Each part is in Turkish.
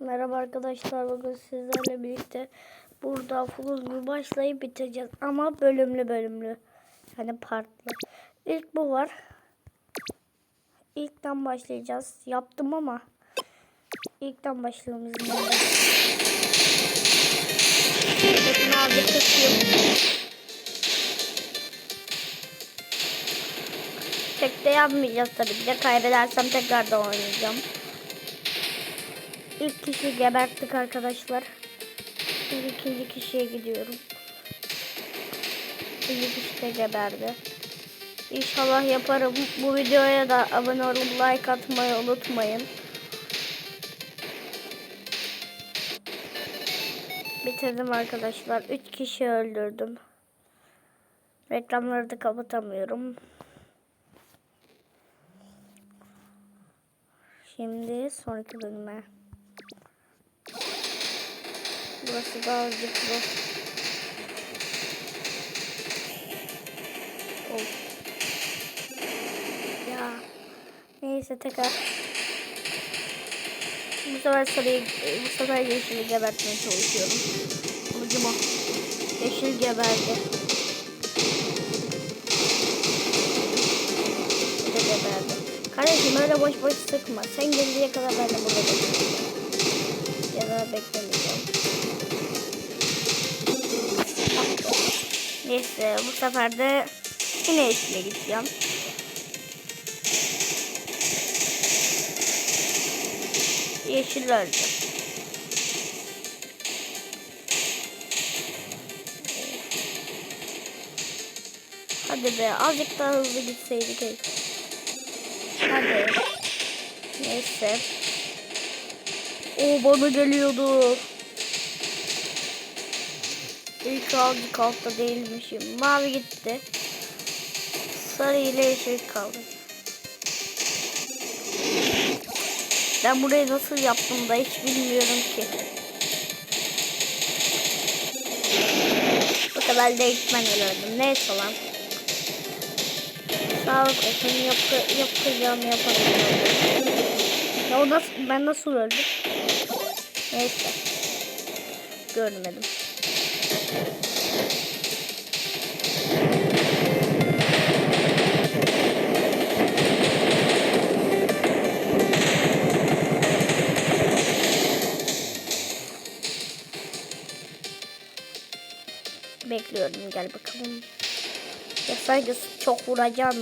Merhaba arkadaşlar bugün sizlerle birlikte burada full başlayıp bitireceğiz ama bölümlü bölümlü yani partlı. İlk bu var. İlkten başlayacağız. Yaptım ama ilkten başlayalım izin. Tek de yapmayacağız tabii ki de kaybedersem tekrar da oynayacağım. İlk kişi geberttik arkadaşlar. Şimdi ikinci kişiye gidiyorum. İkinci kişi de geberdi. İnşallah yaparım. Bu videoya da abone olup like atmayı unutmayın. Bitirdim arkadaşlar. 3 kişi öldürdüm. Reklamları da kapatamıyorum. Şimdi sonraki bölüme. Burası da azıcık zor. Of. Ya. Neyse tekrar. Bu sefer sarıyı, bu sefer yeşili gebertmeye çalışıyorum. Amacım o. Yeşil geberdi. Geberdi. Kardeşim öyle boş boş sıkma. Sen geldiğe kadar ben de burada Neyse bu sefer de yine yeşile gideceğim. Yeşil öldü. Hadi be azıcık daha hızlı gitseydik. ey. Hadi. Neyse. O bana geliyordu. İlk azıcık altta değilmişim. Mavi gitti. Sarı ile yeşil kaldı. Ben burayı nasıl yaptım da hiç bilmiyorum ki. Bu sefer de öldüm. Neyse lan. Sağlık olsun yap yapacağımı yapabilirim. Ya o nasıl, ben nasıl öldüm? Neyse. Görmedim. Sanki çok vuracağım.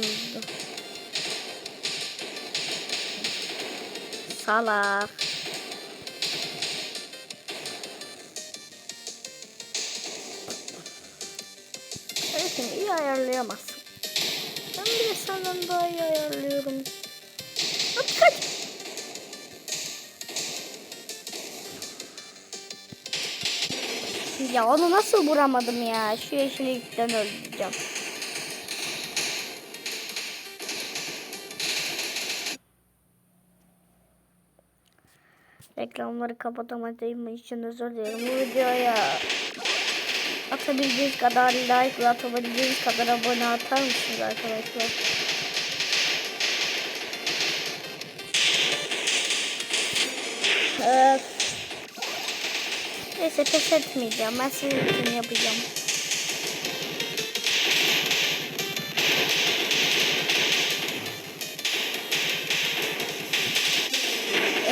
Salak. Evet iyi ayarlayamazsın. Ben bile senden daha iyi ayarlıyorum. Hadi kaç. Ya onu nasıl vuramadım ya? Şu yeşillikten öldüreceğim. Reklamları kapatamadığım için özür dilerim. Bu videoya atabildiğiniz kadar like ve atabildiğiniz kadar abone atar mısınız arkadaşlar? Öf. Neyse pes etmeyeceğim. Ben sizin için yapacağım.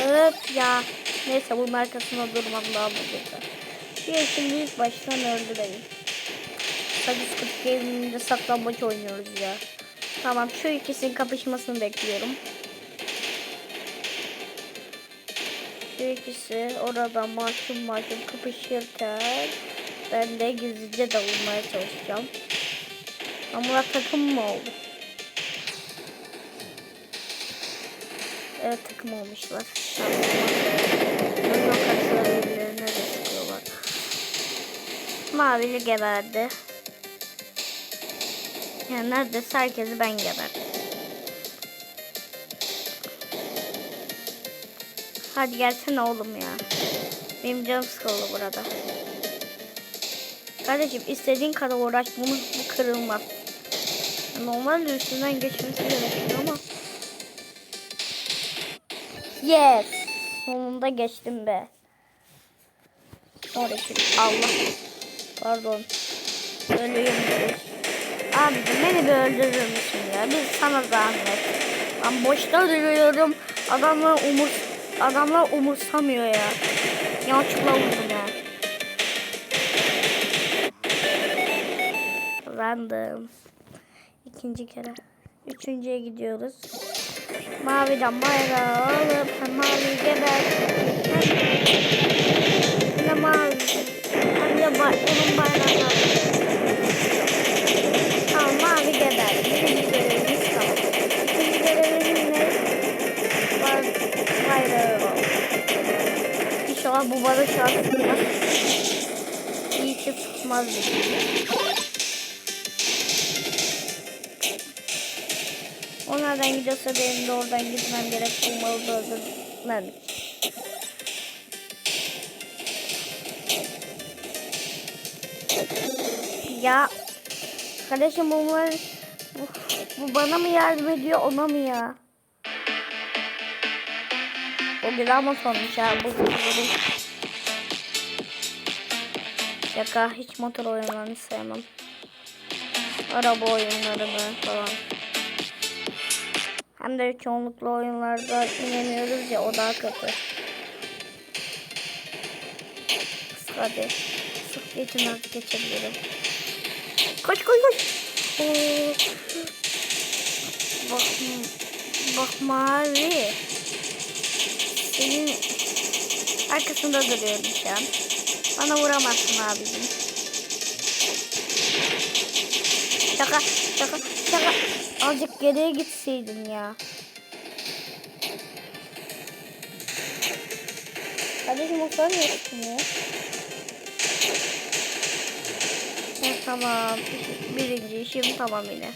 Evet ya. Neyse bunun arkasında durmam daha burada. Şu yeşil ilk baştan öldü beni. Tabii Squid Game'de saklambaç oynuyoruz ya. Tamam şu ikisinin kapışmasını bekliyorum. Şu ikisi orada mahkum mahkum kapışırken ben de gizlice davulmaya çalışacağım. Ama takım mı oldu? Evet takım olmuşlar. Şansıma. Karşılar birbirlerine de sıkıyorlar. Mavili geberdi. Yani neredeyse herkesi ben geberdim. Hadi gelsene oğlum ya. Benim canım sıkıldı burada. Kardeşim istediğin kadar uğraş bunu bu kırılmaz. Normalde üstünden geçmesi gerekiyor ama. Yes. Sonunda geçtim be. Sonraki Allah. Pardon. Ölüyorum. Abicim beni bir öldürür müsün ya? Biz sana zahmet. Ben boşta duruyorum. Adamlar umur adamlar umursamıyor ya. Yanlışlıkla vurdum ya. Random. İkinci kere. Üçüncüye gidiyoruz. Maviden bayrağı alıp hem mavi geber hem de mavi hem de bay, onun bayrağını alıp. Tamam mavi geber. Birinci görevimiz tamam. İkinci görevimiz ne? Bay, bayrağı al. İnşallah bu şans tutmaz. İyi ki tutmaz. dedi. Nereden gidiyorsa benim de oradan gitmem gerek. Bu malı da öldürmem. Ya kardeşim bunlar bu, bu bana mı yardım ediyor ona mı ya? O güzel motormuş ya bu bu- Şaka hiç motor oyunlarını sevmem. Araba oyunlarını falan. Hem de çoğunlukla oyunlarda inemiyoruz ya o daha kötü. Hadi. Sık geçin artık geçebilirim. Koş koş koş. Oo. Bak, bak mavi. Senin arkasında duruyorum şu an. Bana vuramazsın abicim. Şaka şaka şaka. Azıcık geriye gitseydin ya. Kardeşim o kadar ya. Evet, tamam. Birinci işim tamam yine.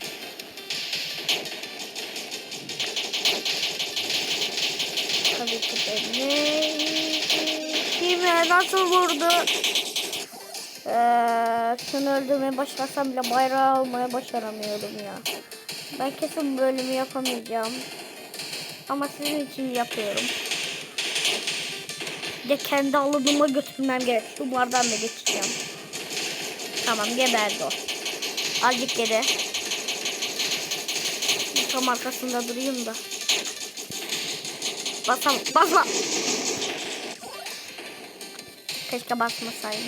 Tabii ki beni. Kime nasıl vurdu? Ee, şunu öldürmeye başlarsam bile bayrağı almaya başaramıyorum ya. Ben kesin bölümü yapamayacağım. Ama sizin için yapıyorum. Bir de kendi alanıma götürmem gerek. Şunlardan da geçeceğim. Tamam geberdi o. Azıcık geri. Tam arkasında durayım da. Basam, basma. Keşke basmasaydım.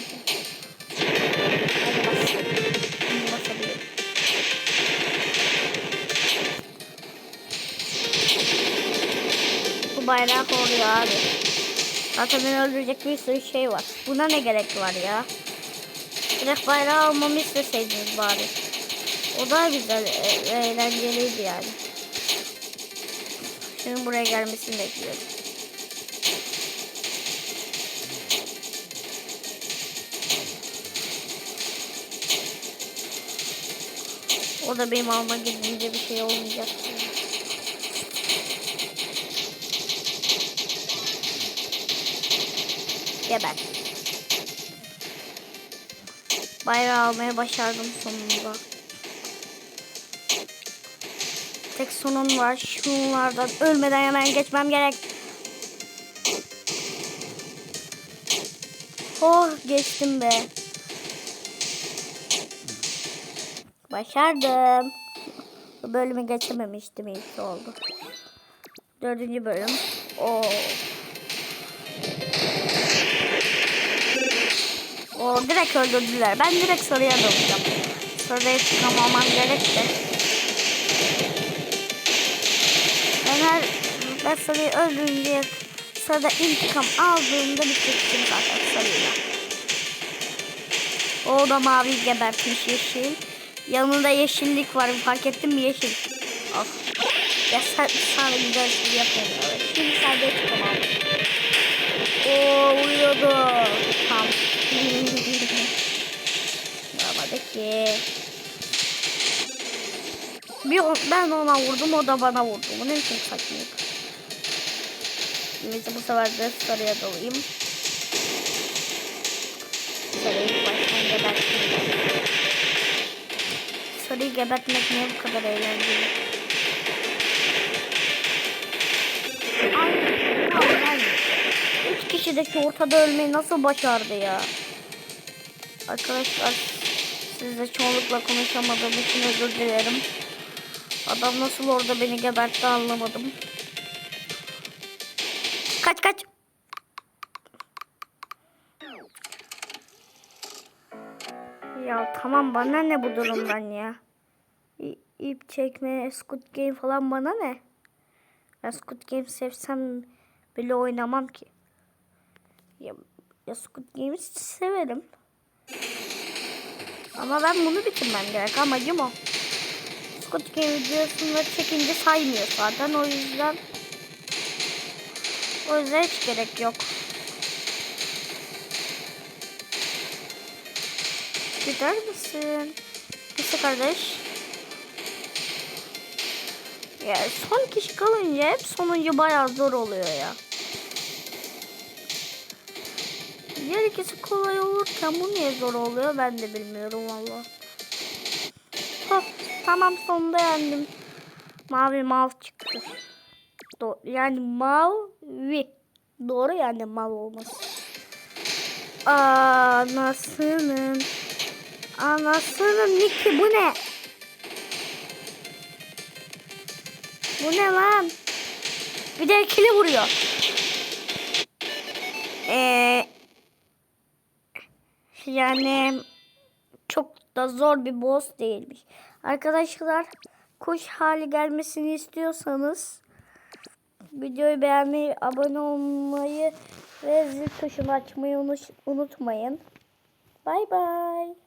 Bu bayrağı koruyor abi. Zaten beni öldürecek bir sürü şey var. Buna ne gerek var ya? Direkt bayrağı almamı isteseydiniz bari. O daha güzel, e- eğlenceliydi yani. Şimdi buraya gelmesini bekliyorum. O da benim alma gidince bir şey olmayacak. Geber. Bayrağı almaya başardım sonunda. Tek sonun var. Şunlardan ölmeden hemen geçmem gerek. Oh geçtim be. Başardım. Bu bölümü geçememiştim ilk oldu. Dördüncü bölüm. Oo. O direkt öldürdüler. Ben direkt soruya dalacağım. Soruya çıkamamam gerek. Ben her ben soruyu öldürünce sırada intikam aldığımda bitecektim zaten soruyla. O da mavi gebertmiş yeşil. Yanında yeşillik var. Fark ettin mi yeşil? Al. Ya sen sana güzel şey yapıyorum. Şimdi sadece çıkamam. Oo uyuyordu. Tam. Babadaki. Bir o- ben ona vurdum o da bana vurdu. Bu ne biçim saçmalık. Neyse bu sefer de sarıya dalayım. Sarıyı baştan geberteyim. Sarıyı gebertmek niye bu kadar eğlenceli? Ay, ay, ay. kişideki ortada ölmeyi nasıl başardı ya? Arkadaşlar sizle çoğunlukla konuşamadığım için özür dilerim. Adam nasıl orada beni gebertti anlamadım. Kaç kaç. Ya tamam bana ne bu durumdan ya? İp çekme, Squid Game falan bana ne? Ben Squid Game sevsem bile oynamam ki. Ya, ya Squid Game'i severim. Ama ben bunu bitirmem gerek. Amacım o. Squid Game videosunu çekince saymıyor zaten. O yüzden o yüzden hiç gerek yok. Gider misin? Neyse kardeş. Ya son kişi kalınca hep sonuncu bayağı zor oluyor ya. Diğer ikisi kolay olurken bu niye zor oluyor ben de bilmiyorum valla. Tamam sonunda yendim. Mavi mal çıktı. Do yani mavi. Doğru yani mal olması. Anasının. Anasının Niki bu ne? Bu ne lan? Bir de ikili vuruyor. Ee, yani çok da zor bir boss değilmiş. Arkadaşlar kuş hali gelmesini istiyorsanız videoyu beğenmeyi, abone olmayı ve zil tuşunu açmayı unut- unutmayın. Bay bay.